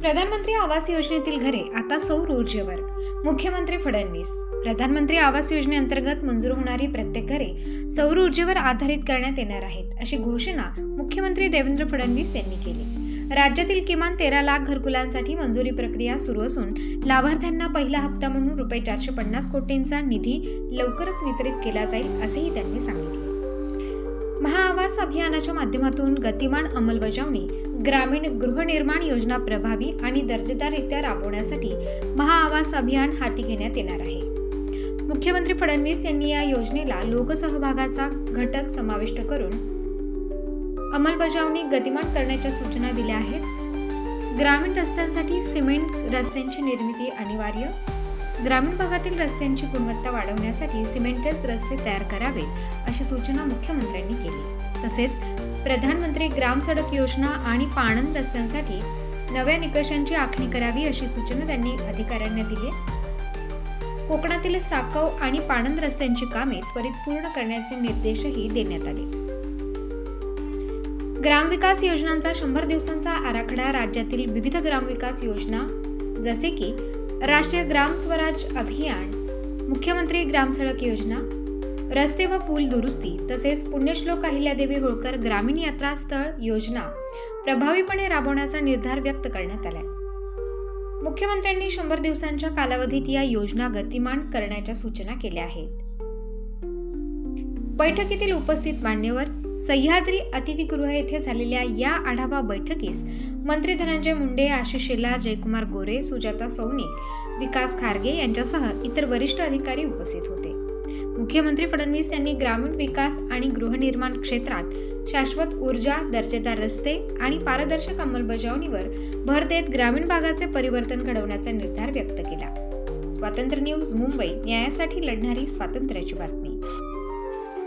प्रधानमंत्री आवास योजनेतील घरे आता सौर ऊर्जेवर. मुख्यमंत्री फडणवीस. प्रधानमंत्री आवास योजनेअंतर्गत मंजूर होणारी प्रत्येक घरे सौर ऊर्जेवर आधारित करण्यात येणार आहेत अशी घोषणा मुख्यमंत्री देवेंद्र फडणवीस यांनी केली. राज्यातील किमान तेरा लाख घरकुलांसाठी मंजुरी प्रक्रिया सुरू असून लाभार्थ्यांना पहिला हप्ता म्हणून रुपये चारशे पन्नास कोटींचा निधी लवकरच वितरित केला जाईल असेही त्यांनी सांगितले. विकास अभियानाच्या माध्यमातून गतिमान अंमलबजावणी ग्रामीण गृहनिर्माण योजना प्रभावी आणि दर्जेदाररित्या राबवण्यासाठी महाआवास अभियान हाती घेण्यात येणार आहे. मुख्यमंत्री फडणवीस यांनी या योजनेला लोकसहभागाचा घटक समाविष्ट करून अंमलबजावणी गतिमान करण्याच्या सूचना दिल्या आहेत. ग्रामीण रस्त्यांसाठी सिमेंट रस्त्यांची निर्मिती अनिवार्य ग्रामीण भागातील रस्त्यांची गुणवत्ता वाढवण्यासाठी सिमेंटस रस्ते तयार करावेत अशी सूचना मुख्यमंत्र्यांनी केली. तसेच प्रधानमंत्री ग्राम सडक योजना आणि पाणंद रस्त्यांसाठी नव्या निकषांची आखणी करावी अशी सूचना त्यांनी अधिकाऱ्यांना दिली. कोकणातील साकव आणि पाणंद रस्त्यांची कामे त्वरित पूर्ण करण्याचे निर्देशही देण्यात आले. ग्रामविकास योजनांचा शंभर दिवसांचा आराखडा राज्यातील विविध ग्रामविकास योजना जसे की राष्ट्रीय ग्राम स्वराज अभियान मुख्यमंत्री ग्रामसडक योजना रस्ते व पूल दुरुस्ती तसेच पुण्यश्लोक अहिल्यादेवी होळकर ग्रामीण यात्रा स्थळ योजना प्रभावीपणे राबवण्याचा निर्धार व्यक्त करण्यात आलाय. मुख्यमंत्र्यांनी शंभर दिवसांच्या कालावधीत या योजना गतिमान करण्याच्या सूचना केल्या आहेत. बैठकीतील उपस्थित मान्यवर सह्याद्री अतिथीगृह येथे झालेल्या या आढावा बैठकीस मंत्री धनंजय मुंडे आशिष शेला जयकुमार गोरे सुजाता सौनिक विकास खारगे यांच्यासह इतर वरिष्ठ अधिकारी उपस्थित होते. मुख्यमंत्री फडणवीस यांनी ग्रामीण विकास आणि गृहनिर्माण क्षेत्रात शाश्वत ऊर्जा दर्जेदार रस्ते आणि पारदर्शक अंमलबजावणीवर भर देत ग्रामीण भागाचे परिवर्तन घडवण्याचा निर्धार व्यक्त केला. स्वातंत्र्य न्यूज मुंबई न्यायासाठी लढणारी स्वातंत्र्याची बातमी.